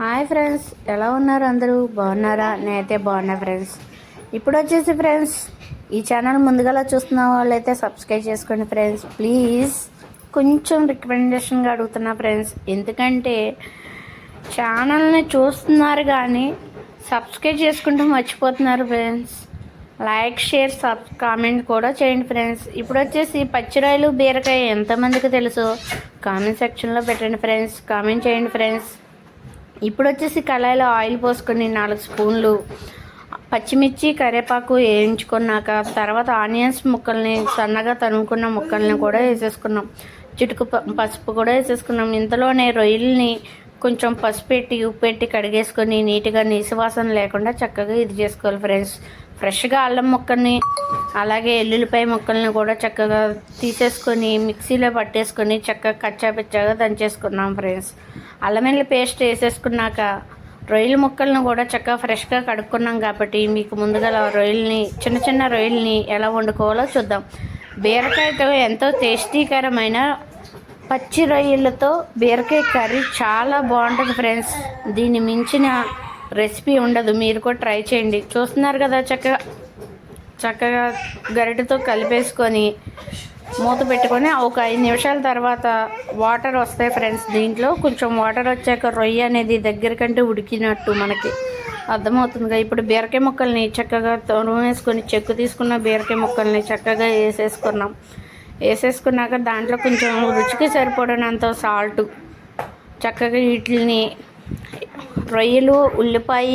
Hi friends ఎలా ఉన్నారు అందరూ? బాగున్నారా? నేనైతే బాగున్నా ఫ్రెండ్స్. ఇప్పుడు వచ్చేసి ఫ్రెండ్స్ ఈ ఛానల్ ముందుగా చూస్తున్న వాళ్ళైతే సబ్స్క్రైబ్ చేసుకోండి ఫ్రెండ్స్. ప్లీజ్ కొంచెం రికమెండేషన్గా అడుగుతున్నా ఫ్రెండ్స్. ఎందుకంటే ఛానల్ని చూస్తున్నారు కానీ సబ్స్క్రైబ్ చేసుకుంటూ మర్చిపోతున్నారు friends. Like share sub comment కూడా చేయండి ఫ్రెండ్స్. ఇప్పుడు వచ్చేసి పచ్చిరాయలు బీరకాయ ఎంతమందికి తెలుసు కామెంట్ సెక్షన్లో పెట్టండి ఫ్రెండ్స్. కామెంట్ చేయండి ఫ్రెండ్స్. ఇప్పుడు వచ్చేసి కళాయిలో ఆయిల్ పోసుకొని నాలుగు స్పూన్లు పచ్చిమిర్చి కరివేపాకు వేయించుకున్నాక తర్వాత ఆనియన్స్ ముక్కల్ని సన్నగా తరుముకున్న ముక్కల్ని కూడా వేసేసుకున్నాం. చిటుకు ప- పసుపు కూడా వేసేసుకున్నాం. ఇంతలోనే రొయ్యల్ని కొంచెం పసుపు పెట్టి ఉప్పు పెట్టి కడిగేసుకొని నీట్గా నీసువాసన లేకుండా చక్కగా ఇది చేసుకోవాలి ఫ్రెండ్స్. ఫ్రెష్గా అల్లం ముక్కల్ని అలాగే ఎల్లుల్లిపాయ ముక్కల్ని కూడా చక్కగా తీసేసుకొని మిక్సీలో పట్టేసుకొని చక్కగా కచ్చా పిచ్చాగా దంచేసుకున్నాం ఫ్రెండ్స్. అల్లం వెల్లుల్లి పేస్ట్ వేసేసుకున్నాక రొయ్యల ముక్కలను కూడా చక్కగా ఫ్రెష్గా కడుక్కున్నాం కాబట్టి మీకు ముందుగా రొయ్యల్ని చిన్న చిన్న రొయ్యల్ని ఎలా వండుకోవాలో చూద్దాం. బీరకాయతో ఎంతో టేస్టీకరమైన పచ్చి రొయ్యలతో బీరకాయ కర్రీ చాలా బాగుంటుంది ఫ్రెండ్స్. దీన్ని మించిన రెసిపీ ఉండదు మీరు కూడా ట్రై చేయండి. చూస్తున్నారు కదా చక్కగా చక్కగా గరిటతో కలిపేసుకొని మూత పెట్టుకొని ఒక ఐదు నిమిషాల తర్వాత వాటర్ వస్తాయి ఫ్రెండ్స్ దీంట్లో. కొంచెం వాటర్ వచ్చాక రొయ్య అనేది దగ్గరకంటే ఉడికినట్టు మనకి అర్థమవుతుందిగా. ఇప్పుడు బీరకాయ ముక్కల్ని చక్కగా వేసుకొని చెక్కు తీసుకున్న బీరకాయ ముక్కల్ని చక్కగా వేసేసుకున్నాం. వేసేసుకున్నాక దాంట్లో కొంచెం రుచికి సరిపడినంత సాల్ట్ చక్కగా వీటిని రొయ్యలు ఉల్లిపాయ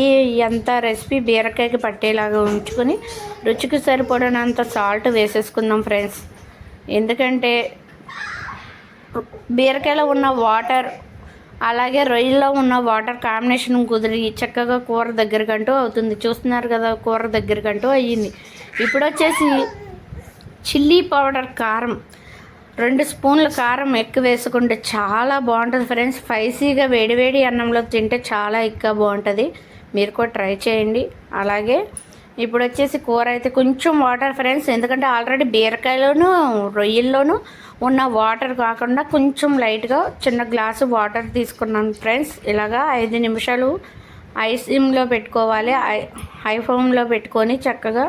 ఎంత రెసిపీ బీరకాయకి పట్టేలాగా ఉంచుకొని రుచికి సరిపడినంత సాల్ట్ వేసేసుకుందాం ఫ్రెండ్స్ ఎందుకంటే బీరకాయలో ఉన్న వాటర్ అలాగే రొయ్యల్లో ఉన్న వాటర్ కాంబినేషన్ కుదిరి చక్కగా కూర దగ్గరకంటూ అవుతుంది. చూస్తున్నారు కదా కూర దగ్గరకంటూ అయ్యింది. ఇప్పుడు వచ్చేసి చిల్లీ పౌడర్ కారం. రెండు స్పూన్ల కారం ఎక్కువ వేసుకుంటే చాలా బాగుంటుంది ఫ్రెండ్స్. స్పైసీగా వేడివేడి అన్నంలో తింటే చాలా ఎక్కువ బాగుంటుంది. మీరు కూడా ట్రై చేయండి. అలాగే ఇప్పుడు వచ్చేసి కూర అయితే కొంచెం వాటర్ ఫ్రెండ్స్ ఎందుకంటే ఆల్రెడీ బీరకాయలోను రొయ్యల్లోనూ ఉన్న వాటర్ కాకుండా కొంచెం లైట్గా చిన్న గ్లాసు వాటర్ తీసుకున్నాను ఫ్రెండ్స్. ఇలాగా ఐదు నిమిషాలు ఐ సిమ్లో పెట్టుకోవాలి. ఐ హై ఫ్లేమ్లో పెట్టుకొని చక్కగా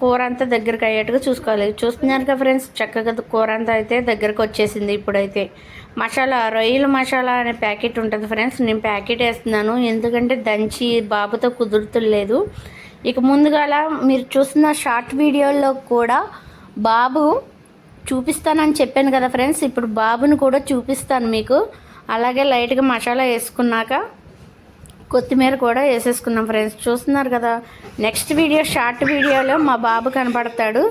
కూర అంతా దగ్గరికి అయ్యేట్టుగా చూసుకోవాలి. చూస్తున్నారు కదా ఫ్రెండ్స్ చక్కగా కూర అంతా అయితే దగ్గరకు వచ్చేసింది ఇప్పుడైతే. మసాలా రొయ్యల మసాలా అనే ప్యాకెట్ ఉంటుంది ఫ్రెండ్స్ నేను ప్యాకెట్ వేస్తున్నాను. ఎందుకంటే దంచి బాబుతో కుదురుతులేదు. ఇక ముందుగాల మీరు చూస్తున్న షార్ట్ వీడియోల్లో కూడా బాబు చూపిస్తానని చెప్పాను కదా ఫ్రెండ్స్ ఇప్పుడు బాబుని కూడా చూపిస్తాను మీకు. అలాగే లైట్గా మసాలా వేసుకున్నాక కొత్తిమీర కూడా వేసేసుకున్నాం ఫ్రెండ్స్. చూస్తున్నారు కదా నెక్స్ట్ వీడియో షార్ట్ వీడియోలో మా బాబు కనపడతాడు.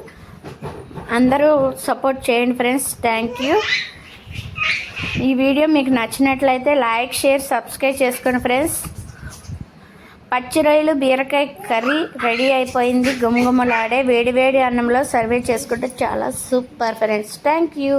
అందరూ సపోర్ట్ చేయండి ఫ్రెండ్స్. థ్యాంక్ యూ ఈ వీడియో మీకు నచ్చినట్లయితే లైక్ షేర్ సబ్స్క్రైబ్ చేసుకోండి ఫ్రెండ్స్. పచ్చి రొయ్యలు బీరకాయ కర్రీ రెడీ అయిపోయింది. గుమగుమలాడే వేడి వేడి అన్నంలో సర్వే చేసుకుంటే చాలా సూపర్ ఫ్రెండ్స్. Thank you